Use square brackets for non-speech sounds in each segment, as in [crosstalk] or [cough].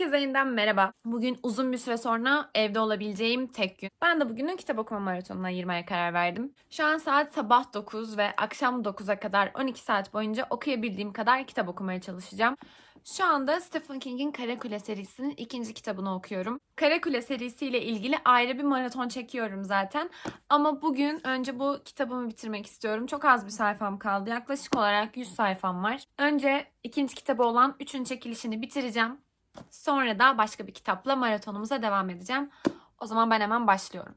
Herkese yeniden merhaba. Bugün uzun bir süre sonra evde olabileceğim tek gün. Ben de bugünün kitap okuma maratonuna ayırmaya karar verdim. Şu an saat sabah 9 ve akşam 9'a kadar 12 saat boyunca okuyabildiğim kadar kitap okumaya çalışacağım. Şu anda Stephen King'in Karakule serisinin ikinci kitabını okuyorum. Karakule serisiyle ilgili ayrı bir maraton çekiyorum zaten. Ama bugün önce bu kitabımı bitirmek istiyorum. Çok az bir sayfam kaldı. Yaklaşık olarak 100 sayfam var. Önce ikinci kitabı olan üçün çekilişini bitireceğim. Sonra da başka bir kitapla maratonumuza devam edeceğim. O zaman ben hemen başlıyorum.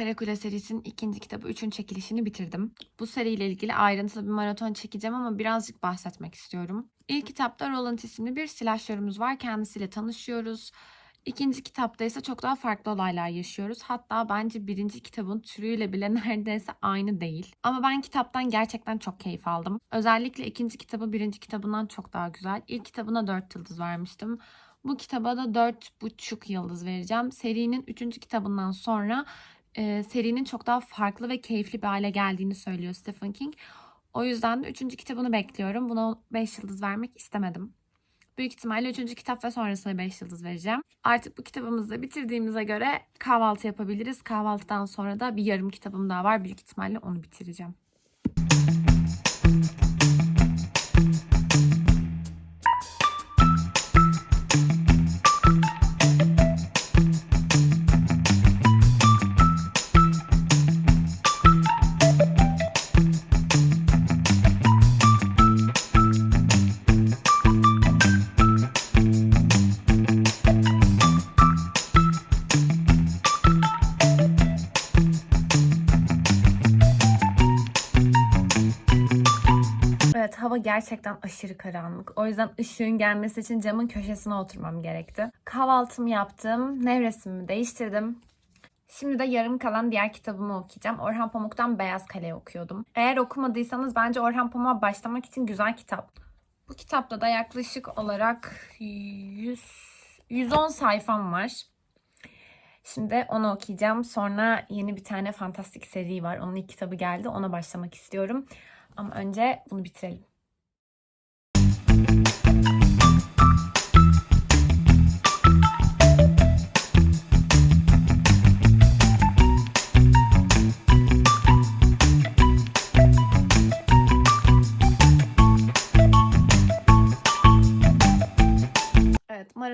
Karakule serisinin ikinci kitabı üçün çekilişini bitirdim. Bu seriyle ilgili ayrıntılı bir maraton çekeceğim ama birazcık bahsetmek istiyorum. İlk kitapta Roland isimli bir silahşörümüz var. Kendisiyle tanışıyoruz. İkinci kitapta ise çok daha farklı olaylar yaşıyoruz. Hatta bence birinci kitabın türüyle bile [laughs] neredeyse aynı değil. Ama ben kitaptan gerçekten çok keyif aldım. Özellikle ikinci kitabı birinci kitabından çok daha güzel. İlk kitabına 4 yıldız vermiştim. Bu kitaba da 4,5 yıldız vereceğim. Serinin 3. kitabından sonra e, serinin çok daha farklı ve keyifli bir hale geldiğini söylüyor Stephen King. O yüzden de 3. kitabını bekliyorum. Buna 5 yıldız vermek istemedim. Büyük ihtimalle 3. kitap ve sonrasına 5 yıldız vereceğim. Artık bu kitabımızı da bitirdiğimize göre kahvaltı yapabiliriz. Kahvaltıdan sonra da bir yarım kitabım daha var. Büyük ihtimalle onu bitireceğim. Gerçekten aşırı karanlık. O yüzden ışığın gelmesi için camın köşesine oturmam gerekti. Kahvaltımı yaptım. Nevresimi değiştirdim. Şimdi de yarım kalan diğer kitabımı okuyacağım. Orhan Pamuk'tan Beyaz Kale okuyordum. Eğer okumadıysanız bence Orhan Pamuk'a başlamak için güzel kitap. Bu kitapta da yaklaşık olarak 100, 110 sayfam var. Şimdi onu okuyacağım. Sonra yeni bir tane fantastik seri var. Onun ilk kitabı geldi. Ona başlamak istiyorum. Ama önce bunu bitirelim.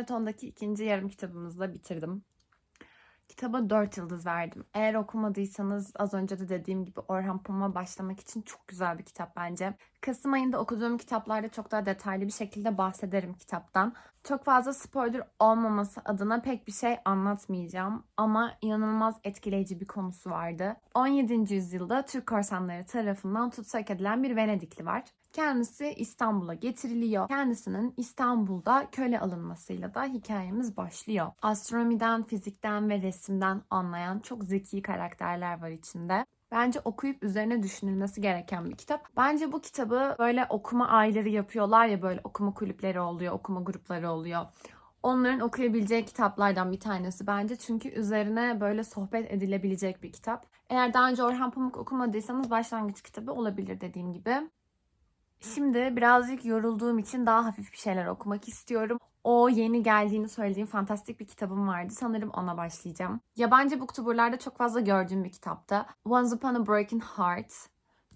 Maratondaki ikinci yarım kitabımızı da bitirdim. Kitaba 4 yıldız verdim. Eğer okumadıysanız az önce de dediğim gibi Orhan Pamuk'a başlamak için çok güzel bir kitap bence. Kasım ayında okuduğum kitaplarda çok daha detaylı bir şekilde bahsederim kitaptan. Çok fazla spoiler olmaması adına pek bir şey anlatmayacağım ama inanılmaz etkileyici bir konusu vardı. 17. yüzyılda Türk korsanları tarafından tutsak edilen bir Venedikli var. Kendisi İstanbul'a getiriliyor. Kendisinin İstanbul'da köle alınmasıyla da hikayemiz başlıyor. Astronomiden, fizikten ve resimden anlayan çok zeki karakterler var içinde. Bence okuyup üzerine düşünülmesi gereken bir kitap. Bence bu kitabı böyle okuma ayları yapıyorlar ya böyle okuma kulüpleri oluyor, okuma grupları oluyor. Onların okuyabileceği kitaplardan bir tanesi bence. Çünkü üzerine böyle sohbet edilebilecek bir kitap. Eğer daha önce Orhan Pamuk okumadıysanız başlangıç kitabı olabilir dediğim gibi. Şimdi birazcık yorulduğum için daha hafif bir şeyler okumak istiyorum. O yeni geldiğini söylediğim fantastik bir kitabım vardı. Sanırım ona başlayacağım. Yabancı booktuberlarda çok fazla gördüğüm bir kitapta. Once Upon a Broken Heart.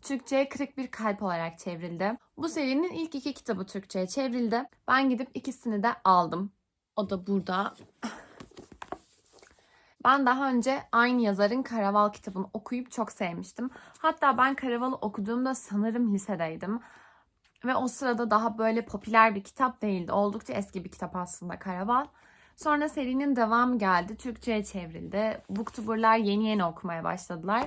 Türkçe'ye Kırık Bir Kalp olarak çevrildi. Bu serinin ilk iki kitabı Türkçe'ye çevrildi. Ben gidip ikisini de aldım. O da burada. Ben daha önce aynı yazarın Karaval kitabını okuyup çok sevmiştim. Hatta ben Karaval'ı okuduğumda sanırım lisedeydim. Ve o sırada daha böyle popüler bir kitap değildi. Oldukça eski bir kitap aslında Karaval. Sonra serinin devamı geldi. Türkçe'ye çevrildi. Booktuber'lar yeni yeni okumaya başladılar.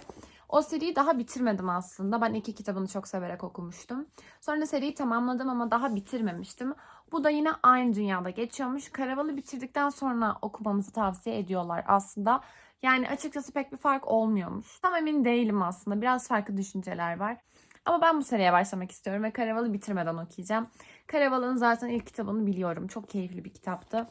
O seriyi daha bitirmedim aslında. Ben iki kitabını çok severek okumuştum. Sonra seriyi tamamladım ama daha bitirmemiştim. Bu da yine aynı dünyada geçiyormuş. Karaval'ı bitirdikten sonra okumamızı tavsiye ediyorlar aslında. Yani açıkçası pek bir fark olmuyormuş. Tam emin değilim aslında. Biraz farklı düşünceler var. Ama ben bu seriye başlamak istiyorum ve Karaval'ı bitirmeden okuyacağım. Karaval'ın zaten ilk kitabını biliyorum. Çok keyifli bir kitaptı.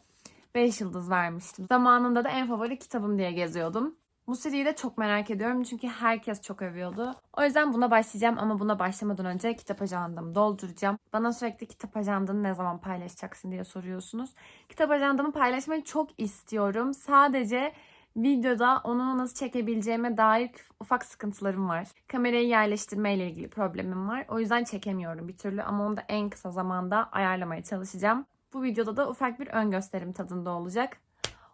5 yıldız vermiştim. Zamanında da en favori kitabım diye geziyordum. Bu seriyi de çok merak ediyorum çünkü herkes çok övüyordu. O yüzden buna başlayacağım ama buna başlamadan önce kitap ajandamı dolduracağım. Bana sürekli kitap ajandanı ne zaman paylaşacaksın diye soruyorsunuz. Kitap ajandamı paylaşmayı çok istiyorum. Sadece videoda onu nasıl çekebileceğime dair ufak sıkıntılarım var. Kamerayı yerleştirme ile ilgili problemim var. O yüzden çekemiyorum bir türlü ama onu da en kısa zamanda ayarlamaya çalışacağım. Bu videoda da ufak bir ön gösterim tadında olacak.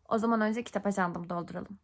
O zaman önce kitap ajandamı dolduralım.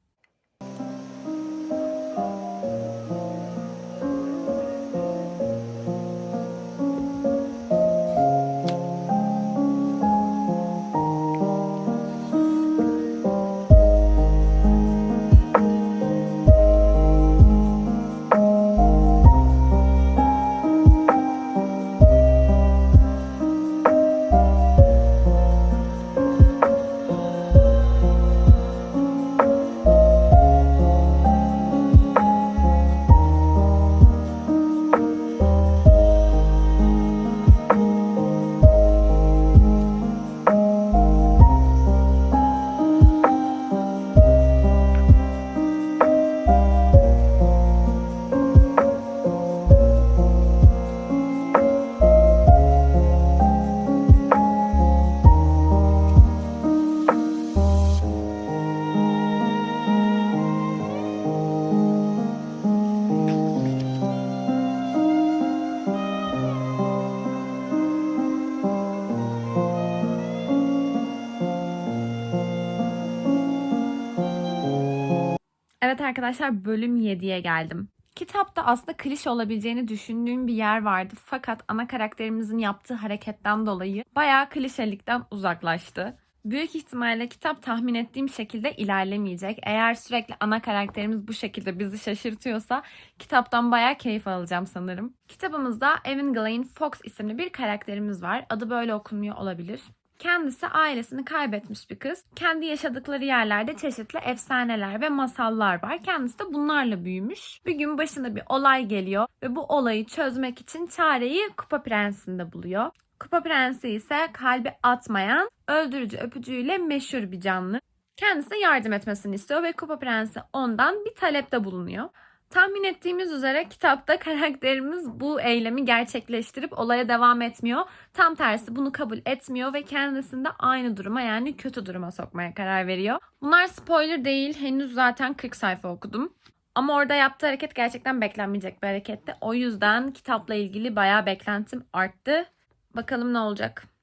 Arkadaşlar bölüm 7'ye geldim. Kitapta aslında klişe olabileceğini düşündüğüm bir yer vardı. Fakat ana karakterimizin yaptığı hareketten dolayı bayağı klişelikten uzaklaştı. Büyük ihtimalle kitap tahmin ettiğim şekilde ilerlemeyecek. Eğer sürekli ana karakterimiz bu şekilde bizi şaşırtıyorsa kitaptan bayağı keyif alacağım sanırım. Kitabımızda Evan Glenn Fox isimli bir karakterimiz var. Adı böyle okunmuyor olabilir. Kendisi ailesini kaybetmiş bir kız. Kendi yaşadıkları yerlerde çeşitli efsaneler ve masallar var. Kendisi de bunlarla büyümüş. Bir gün başına bir olay geliyor ve bu olayı çözmek için çareyi Kupa Prensi'nde buluyor. Kupa Prensi ise kalbi atmayan, öldürücü öpücüğüyle meşhur bir canlı. Kendisine yardım etmesini istiyor ve Kupa Prensi ondan bir talepte bulunuyor. Tahmin ettiğimiz üzere kitapta karakterimiz bu eylemi gerçekleştirip olaya devam etmiyor. Tam tersi bunu kabul etmiyor ve kendisini de aynı duruma yani kötü duruma sokmaya karar veriyor. Bunlar spoiler değil. Henüz zaten 40 sayfa okudum. Ama orada yaptığı hareket gerçekten beklenmeyecek bir hareketti. O yüzden kitapla ilgili bayağı beklentim arttı. Bakalım ne olacak.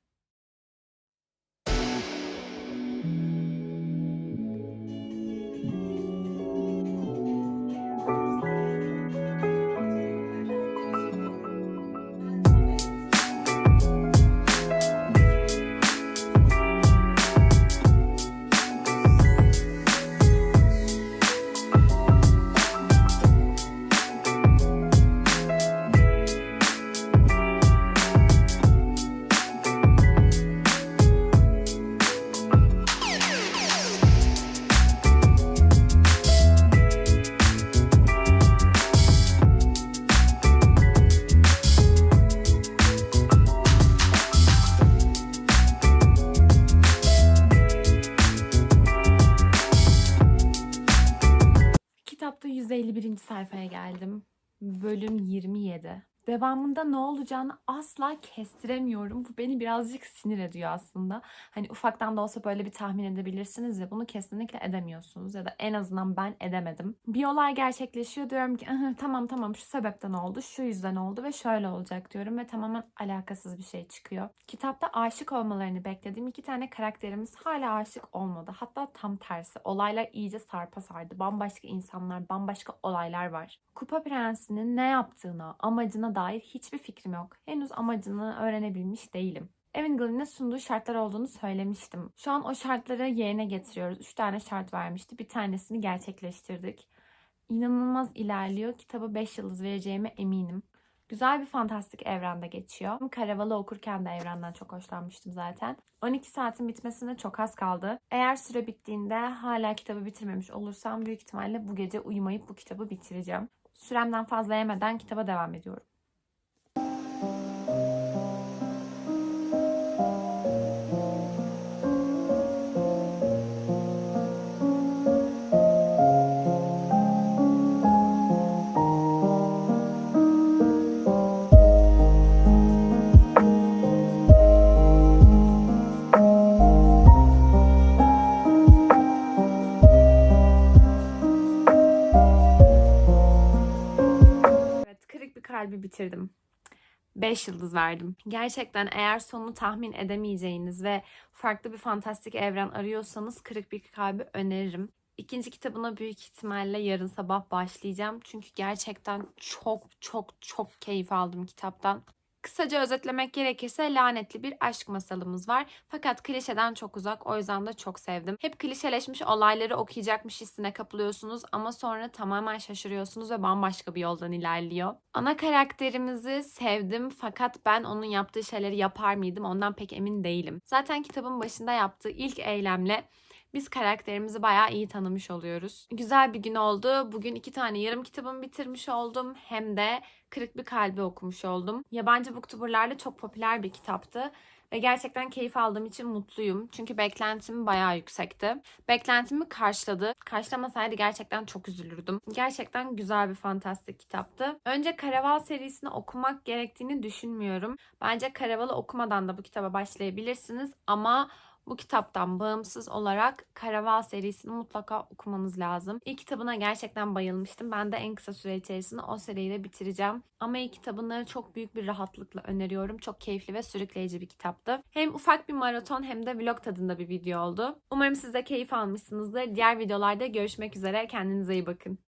Geldim. Bölüm 27. Devamında ne olacağını asla kestiremiyorum. Bu beni birazcık sinir ediyor aslında. Hani ufaktan da olsa böyle bir tahmin edebilirsiniz ve bunu kesinlikle edemiyorsunuz. Ya da en azından ben edemedim. Bir olay gerçekleşiyor diyorum ki "Aha, tamam tamam şu sebepten oldu, şu yüzden oldu ve şöyle olacak diyorum. Ve tamamen alakasız bir şey çıkıyor. Kitapta aşık olmalarını beklediğim iki tane karakterimiz hala aşık olmadı. Hatta tam tersi. Olaylar iyice sarpa sardı. Bambaşka insanlar, bambaşka olaylar var. Kupa Prensi'nin ne yaptığına, amacına dair hiçbir fikrim yok. Henüz amacını öğrenebilmiş değilim. Evan Gillen'in sunduğu şartlar olduğunu söylemiştim. Şu an o şartları yerine getiriyoruz. Üç tane şart vermişti. Bir tanesini gerçekleştirdik. İnanılmaz ilerliyor. Kitabı 5 yıldız vereceğime eminim. Güzel bir fantastik evrende geçiyor. Karavalı okurken de evrenden çok hoşlanmıştım zaten. 12 saatin bitmesine çok az kaldı. Eğer süre bittiğinde hala kitabı bitirmemiş olursam büyük ihtimalle bu gece uyumayıp bu kitabı bitireceğim. Süremden fazla yemeden kitaba devam ediyorum. Bitirdim. 5 yıldız verdim. Gerçekten eğer sonunu tahmin edemeyeceğiniz ve farklı bir fantastik evren arıyorsanız Kırık Bir Kalbi öneririm. İkinci kitabına büyük ihtimalle yarın sabah başlayacağım. Çünkü gerçekten çok çok çok keyif aldım kitaptan. Kısaca özetlemek gerekirse lanetli bir aşk masalımız var. Fakat klişeden çok uzak. O yüzden de çok sevdim. Hep klişeleşmiş olayları okuyacakmış hissine kapılıyorsunuz ama sonra tamamen şaşırıyorsunuz ve bambaşka bir yoldan ilerliyor. Ana karakterimizi sevdim fakat ben onun yaptığı şeyleri yapar mıydım ondan pek emin değilim. Zaten kitabın başında yaptığı ilk eylemle biz karakterimizi bayağı iyi tanımış oluyoruz. Güzel bir gün oldu. Bugün iki tane yarım kitabımı bitirmiş oldum. Hem de Kırık Bir Kalbi okumuş oldum. Yabancı booktuberlarda çok popüler bir kitaptı. Ve gerçekten keyif aldığım için mutluyum. Çünkü beklentim bayağı yüksekti. Beklentimi karşıladı. Karşılamasaydı gerçekten çok üzülürdüm. Gerçekten güzel bir fantastik kitaptı. Önce Karaval serisini okumak gerektiğini düşünmüyorum. Bence Karaval'ı okumadan da bu kitaba başlayabilirsiniz. Ama bu kitaptan bağımsız olarak Karaval serisini mutlaka okumanız lazım. İlk kitabına gerçekten bayılmıştım. Ben de en kısa süre içerisinde o seriyi de bitireceğim. Ama ilk kitabını çok büyük bir rahatlıkla öneriyorum. Çok keyifli ve sürükleyici bir kitaptı. Hem ufak bir maraton hem de vlog tadında bir video oldu. Umarım siz de keyif almışsınızdır. Diğer videolarda görüşmek üzere. Kendinize iyi bakın.